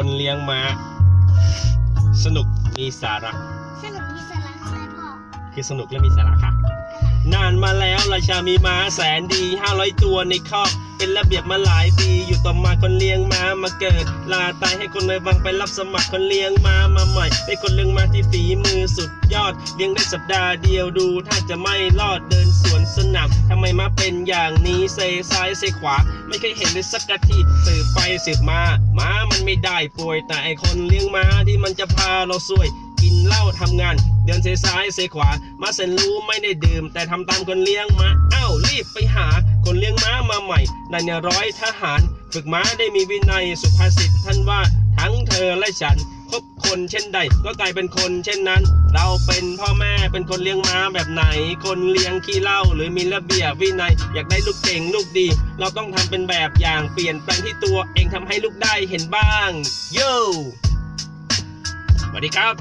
คนเลี้ยงม้า สนุกมีสาระ สนุกมีสาระอะไรพ่อคือสนุกและมีสาระค่ะ นานมาแล้วราชามีม้าแสนดี 500 ตัวในคอก เป็นระเบียบมาหลายปี อยู่ต่อมาคนเลี้ยงม้ามาเกิด ลาตายให้คนในวังไปรับสมัครคนเลี้ยงม้ามาใหม่เป็นคนเลี้ยงมาที่ฝีมือสุดยอด เลี้ยงได้สัปดาห์เดียวดูถ้าจะไม่รอดเดินสวนสนามทำไมมาเป็นอย่างนี้เซซ้ายเซขวา ไม่เคยเห็นเลยสักทีสืบไปสืบมาม้ามันไม่ได้ป่วย แต่ไอคนเลี้ยงม้าที่มันจะพาเราซวยกินเหล้าทำงาน เดินเซซ้ายเซขวา มาเซนรู้ไม่ได้ดื่ม แต่ทำตามคนเลี้ยงม้าอ้าวรีบไปหาคนเลี้ยง ม้ในายร้อยทหาร ฝึกม้าได้มีวินัยสุภาษิตท่านว่าทั้งเธอและฉันคบคนเช่นใด ก็กลายเป็นคนเช่นนั้น เราเป็นพ่อแม่เป็นคนเลี้ยงม้าแบบไหน คนเลี้ยงขี้เหล้าหรือมีระเบียบวินัย อยากได้ลูกเก่งลูกดี เราต้องทำเป็นแบบอย่างเปลี่ยนแปลงที่ตัวเองทำให้ลูกได้เห็นบ้าง โย่สวัสดีครับ